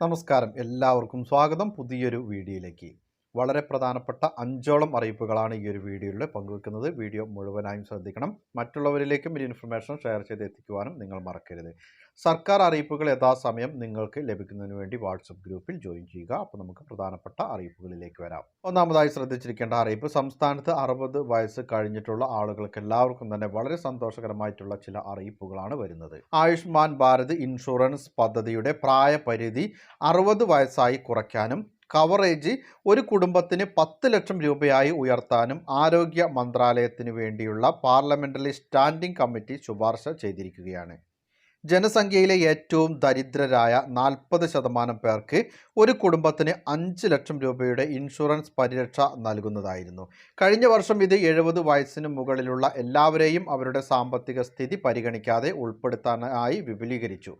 നമസ്കാരം. എല്ലാവർക്കും സ്വാഗതം. പുതിയൊരു വീഡിയോയിലേക്ക്. വളരെ പ്രധാനപ്പെട്ട അഞ്ചോളം അറിയിപ്പുകളാണ് ഈ ഒരു വീഡിയോയിൽ പങ്കുവെക്കുന്നത്. വീഡിയോ മുഴുവനായും ശ്രദ്ധിക്കണം. മറ്റുള്ളവരിലേക്കും ഈ ഇൻഫർമേഷൻ ഷെയർ ചെയ്ത് എത്തിക്കുവാനും നിങ്ങൾ മറക്കരുത്. സർക്കാർ അറിയിപ്പുകൾ യഥാസമയം നിങ്ങൾക്ക് ലഭിക്കുന്നതിന് വേണ്ടി വാട്സപ്പ് ഗ്രൂപ്പിൽ ജോയിൻ ചെയ്യുക. അപ്പോൾ നമുക്ക് പ്രധാനപ്പെട്ട അറിയിപ്പുകളിലേക്ക് വരാം. ഒന്നാമതായി ശ്രദ്ധിച്ചിരിക്കേണ്ട അറിയിപ്പ്. സംസ്ഥാനത്ത് അറുപത് വയസ്സ് കഴിഞ്ഞിട്ടുള്ള ആളുകൾക്ക് എല്ലാവർക്കും തന്നെ വളരെ സന്തോഷകരമായിട്ടുള്ള ചില അറിയിപ്പുകളാണ് വരുന്നത്. ആയുഷ്മാൻ ഭാരത് ഇൻഷുറൻസ് പദ്ധതിയുടെ പ്രായപരിധി അറുപത് വയസ്സായി കുറയ്ക്കാനും കവറേജ് ഒരു കുടുംബത്തിന് പത്ത് ലക്ഷം രൂപയായി ഉയർത്താനും ആരോഗ്യ മന്ത്രാലയത്തിന് വേണ്ടിയുള്ള പാർലമെന്ററി സ്റ്റാൻഡിംഗ് കമ്മിറ്റി ശുപാർശ ചെയ്തിരിക്കുകയാണ്. ജനസംഖ്യയിലെ ഏറ്റവും ദരിദ്രരായ നാൽപ്പത് ശതമാനം പേർക്ക് ഒരു കുടുംബത്തിന് അഞ്ച് ലക്ഷം രൂപയുടെ ഇൻഷുറൻസ് പരിരക്ഷ നൽകുന്നതായിരുന്നു. കഴിഞ്ഞ വർഷം ഇത് എഴുപത് വയസ്സിന് മുകളിലുള്ള എല്ലാവരെയും അവരുടെ സാമ്പത്തിക സ്ഥിതി പരിഗണിക്കാതെ ഉൾപ്പെടുത്താനായി വിപുലീകരിച്ചു.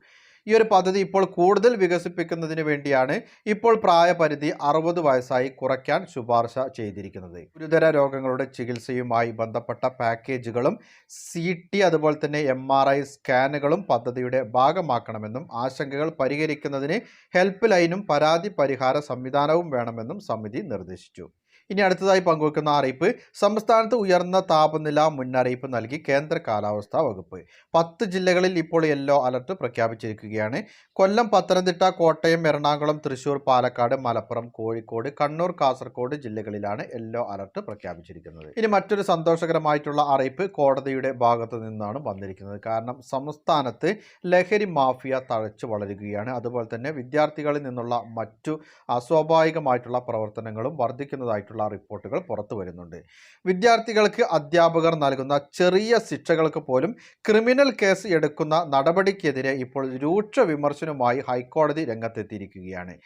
ഈ ഒരു പദ്ധതി ഇപ്പോൾ കൂടുതൽ വികസിപ്പിക്കുന്നതിന് വേണ്ടിയാണ് ഇപ്പോൾ പ്രായപരിധി അറുപത് വയസ്സായി കുറയ്ക്കാൻ ശുപാർശ ചെയ്തിരിക്കുന്നത്. ഗുരുതര രോഗങ്ങളുടെ ചികിത്സയുമായി ബന്ധപ്പെട്ട പാക്കേജുകളും സി ടി അതുപോലെ തന്നെ എം ആർ ഐ സ്കാനുകളും പദ്ധതിയുടെ ഭാഗമാക്കണമെന്നും ആശങ്കകൾ പരിഹരിക്കുന്നതിന് ഹെൽപ്പ് ലൈനും പരാതി പരിഹാര സംവിധാനവും വേണമെന്നും സമിതി നിർദ്ദേശിച്ചു. ഇനി അടുത്തതായി പങ്കുവെക്കുന്ന അറിയിപ്പ് സംസ്ഥാനത്ത് ഉയർന്ന താപനില മുന്നറിയിപ്പ് നൽകി കേന്ദ്ര കാലാവസ്ഥാ വകുപ്പ്. പത്ത് ജില്ലകളിൽ ഇപ്പോൾ യെല്ലോ അലർട്ട് പ്രഖ്യാപിച്ചിരിക്കുകയാണ്. കൊല്ലം പത്തനംതിട്ട കോട്ടയം എറണാകുളം തൃശൂർ പാലക്കാട് മലപ്പുറം കോഴിക്കോട് കണ്ണൂർ കാസർഗോഡ് ജില്ലകളിലാണ് യെല്ലോ അലർട്ട് പ്രഖ്യാപിച്ചിരിക്കുന്നത്. ഇനി മറ്റൊരു സന്തോഷകരമായിട്ടുള്ള അറിയിപ്പ് കോടതിയുടെ ഭാഗത്തു നിന്നാണ് വന്നിരിക്കുന്നത്. കാരണം സംസ്ഥാനത്ത് ലഹരി മാഫിയ തഴച്ചു വളരുകയാണ്. അതുപോലെ തന്നെ വിദ്യാർത്ഥികളിൽ നിന്നുള്ള മറ്റു അസ്വാഭാവികമായിട്ടുള്ള പ്രവർത്തനങ്ങളും വർദ്ധിക്കുന്നതായിട്ടുള്ള റിപ്പോർട്ടുകൾ പുറത്തു വരുന്നുണ്ട്. വിദ്യാർത്ഥികൾക്ക് അധ്യാപകർ നൽകുന്ന ചെറിയ ശിക്ഷകൾക്ക് പോലും ക്രിമിനൽ കേസ് എടുക്കുന്ന നടപടിക്കെതിരെ ഇപ്പോൾ രൂക്ഷ വിമർശനവുമായി ഹൈക്കോടതി രംഗത്തെത്തിയിരിക്കുകയാണ്.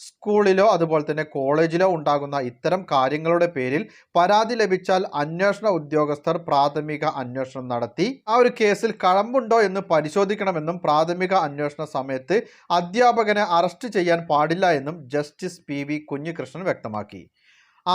സ്കൂളിലോ അതുപോലെ തന്നെ കോളേജിലോ ഉണ്ടാകുന്ന ഇത്തരം കാര്യങ്ങളുടെ പേരിൽ പരാതി ലഭിച്ചാൽ അന്വേഷണ ഉദ്യോഗസ്ഥർ പ്രാഥമിക അന്വേഷണം നടത്തി ആ ഒരു കേസിൽ കഴമ്പുണ്ടോ എന്ന് പരിശോധിക്കണമെന്നും പ്രാഥമിക അന്വേഷണ സമയത്ത് അധ്യാപകനെ അറസ്റ്റ് ചെയ്യാൻ പാടില്ല എന്നും ജസ്റ്റിസ് പി വി കുഞ്ഞികൃഷ്ണൻ വ്യക്തമാക്കി.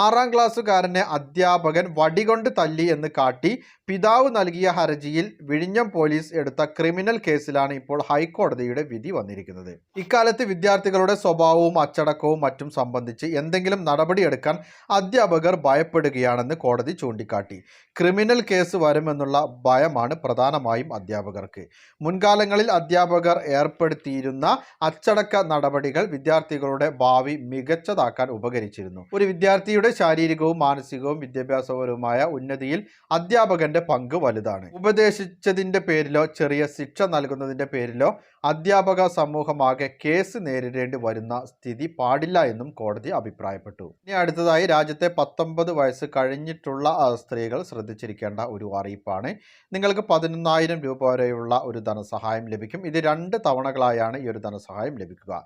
ആറാം ക്ലാസ്സുകാരനെ അധ്യാപകൻ വടികൊണ്ട് തല്ലി എന്ന് കാട്ടി പിതാവ് നൽകിയ ഹർജിയിൽ വിഴിഞ്ഞം പോലീസ് എടുത്ത ക്രിമിനൽ കേസിലാണ് ഇപ്പോൾ ഹൈക്കോടതിയുടെ വിധി വന്നിരിക്കുന്നത്. ഇക്കാലത്ത് വിദ്യാർത്ഥികളുടെ സ്വഭാവവും അച്ചടക്കവും മറ്റും സംബന്ധിച്ച് എന്തെങ്കിലും നടപടിയെടുക്കാൻ അധ്യാപകർ ഭയപ്പെടുകയാണെന്ന് കോടതി ചൂണ്ടിക്കാട്ടി. ക്രിമിനൽ കേസ് വരുമെന്നുള്ള ഭയമാണ് പ്രധാനമായും അധ്യാപകർക്ക്. മുൻകാലങ്ങളിൽ അധ്യാപകർ ഏർപ്പെടുത്തിയിരുന്ന അച്ചടക്ക നടപടികൾ വിദ്യാർത്ഥികളുടെ ഭാവി മികച്ചതാക്കാൻ ഉപകരിച്ചിരുന്നു. ഒരു വിദ്യാർത്ഥിയുടെ ശാരീരികവും മാനസികവും വിദ്യാഭ്യാസപരവുമായ ഉന്നതിയിൽ അധ്യാപകന്റെ പങ്ക് വലുതാണ്. ഉപദേശിച്ചതിന്റെ പേരിലോ ചെറിയ ശിക്ഷ നൽകുന്നതിന്റെ പേരിലോ അധ്യാപക സമൂഹമാകെ കേസ് നേരിടേണ്ടി വരുന്ന സ്ഥിതി പാടില്ല എന്നും കോടതി അഭിപ്രായപ്പെട്ടു. ഇനി അടുത്തതായി രാജ്യത്തെ പത്തൊമ്പത് വയസ്സ് കഴിഞ്ഞിട്ടുള്ള സ്ത്രീകൾ ശ്രദ്ധിച്ചിരിക്കേണ്ട ഒരു അറിയിപ്പാണ്. നിങ്ങൾക്ക് പതിനൊന്നായിരം രൂപ വരെയുള്ള ഒരു ധനസഹായം ലഭിക്കും. ഇത് രണ്ട് തവണകളായാണ് ഈ ഒരു ധനസഹായം ലഭിക്കുക.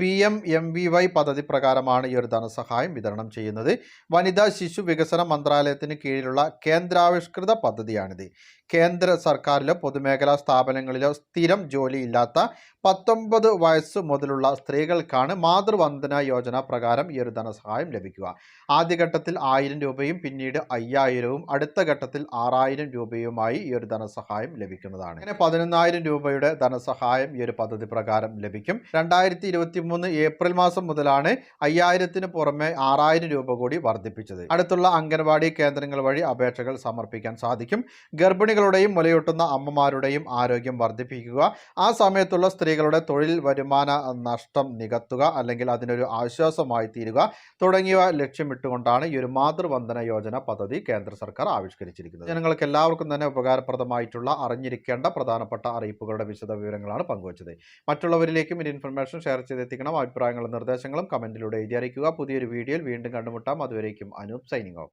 P M M V Y പദ്ധതി പ്രകാരമാണ് ഈ ഒരു ധനസഹായം വിതരണം ചെയ്യുന്നത്. വനിതാ ശിശു വികസന മന്ത്രാലയത്തിന് കീഴിലുള്ള കേന്ദ്രാവിഷ്കൃത പദ്ധതിയാണിത്. കേന്ദ്ര സർക്കാരിലോ പൊതുമേഖലാ സ്ഥാപനങ്ങളിലോ സ്ഥിരം ജോലിയില്ലാത്ത പത്തൊമ്പത് വയസ്സ് മുതലുള്ള സ്ത്രീകൾക്കാണ് മാതൃവന്ദന യോജന പ്രകാരം ഈ ഒരു ധനസഹായം ലഭിക്കുക. ആദ്യഘട്ടത്തിൽ ആയിരം രൂപയും പിന്നീട് അയ്യായിരവും അടുത്ത ഘട്ടത്തിൽ ആറായിരം രൂപയുമായി ഈ ഒരു ധനസഹായം ലഭിക്കുന്നതാണ്. അങ്ങനെ പതിനൊന്നായിരം രൂപയുടെ ധനസഹായം ഈ ഒരു പദ്ധതി പ്രകാരം ലഭിക്കും. രണ്ടായിരത്തി ഇരുപത്തി മൂന്ന് ഏപ്രിൽ മാസം മുതലാണ് അയ്യായിരത്തിന് പുറമെ ആറായിരം രൂപ കൂടി വർദ്ധിപ്പിച്ചത്. അടുത്തുള്ള അംഗൻവാടി കേന്ദ്രങ്ങൾ വഴി അപേക്ഷകൾ സമർപ്പിക്കാൻ സാധിക്കും. ഗർഭിണികളുടെയും മുലയൂട്ടുന്ന അമ്മമാരുടെയും ആരോഗ്യം വർദ്ധിപ്പിക്കുക. ആ സമയത്തുള്ള സ്ത്രീകളുടെ തൊഴിൽ വരുമാന നഷ്ടം നികത്തുക അല്ലെങ്കിൽ അതിനൊരു ആശ്വാസമായി തീരുക തുടങ്ങിയവ ലക്ഷ്യമിട്ടുകൊണ്ടാണ് ഈ ഒരു മാതൃവന്ദന യോജന പദ്ധതി കേന്ദ്ര സർക്കാർ ആവിഷ്കരിച്ചിരിക്കുന്നത്. ജനങ്ങൾക്ക് എല്ലാവർക്കും തന്നെ ഉപകാരപ്രദമായിട്ടുള്ള അറിഞ്ഞിരിക്കേണ്ട പ്രധാനപ്പെട്ട അറിയിപ്പുകളുടെ വിശദ വിവരങ്ങളാണ് പങ്കുവച്ചത്. മറ്റുള്ളവരിലേക്കും ഇൻഫർമേഷൻ ഷെയർ ചെയ്തെത്തിക്കണം അഭിപ്രായങ്ങളും നിർദ്ദേശങ്ങളും കമന്റിലൂടെ എഴുതി അറിയിക്കുക. പുതിയൊരു വീഡിയോയിൽ വീണ്ടും കണ്ടുമുട്ടാം. അതുവരേക്കും അനൂപ് സൈനിങ് ഓഫ്.